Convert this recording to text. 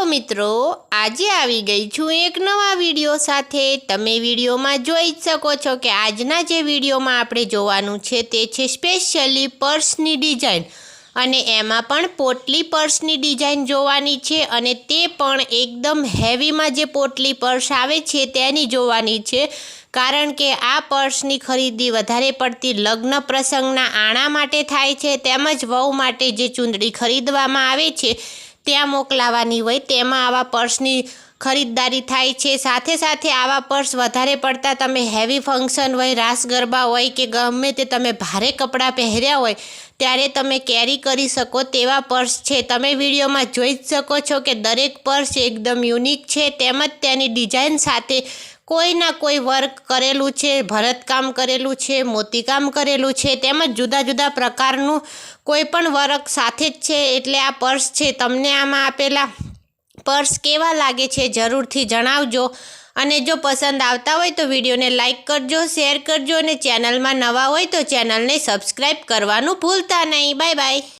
Hello મિત્રો, આજે આવી ગઈ છું એક નવા વીડિયો સાથે. તમે વિડીયોમાં જોઈ જ શકો છો કે આજના જે વિડીયોમાં આપણે જોવાનું છે તે છે સ્પેશિયલી પર્સની ડિઝાઇન. અને એમાં પણ પોટલી પર્સની ડિઝાઇન જોવાની છે અને તે પણ એકદમ હેવીમાં જે પોટલી પર્સ આવે છે તેની જોવાની છે. કારણ કે આ પર્સની ખરીદી વધારે પડતી લગ્ન પ્રસંગના આણા માટે થાય છે તેમજ વહુ માટે જે ચૂંદડી ખરીદવામાં આવે છે ત્યાં મોકલાવાની હોય, તેમાં આવા પર્સની ખરીદદારી થાય છે. સાથે સાથે આવા પર્સ વધારે પડતા તમે હેવી ફંક્શન હોય, રાસ ગરબા હોય કે ગમે તે તમે ભારે કપડાં પહેર્યા હોય, ત્યારે તમે કેરી કરી શકો તેવા પર્સ છે. તમે વિડીયોમાં જોઈ જ શકો છો કે દરેક પર્સ એકદમ યુનિક છે. તેમજ તેની ડિઝાઇન સાથે કોઈના કોઈ વર્ક કરેલું છે, ભરતકામ કરેલું છે, મોતીકામ કરેલું છે, તેમજ જુદા જુદા પ્રકારનું કોઈ પણ વર્ક સાથે જ છે, એટલે આ પર્સ છે, તમને આમાં આપેલા પર્સ કેવા લાગે છે, જરૂરથી જણાવજો. અને જો પસંદ આવતા હોય તો વિડીયોને લાઇક કરજો, શેર કરજો અને ચેનલમાં નવા હોય તો ચેનલને સબસ્ક્રાઈબ કરવાનું ભૂલતા નહીં. Bye bye.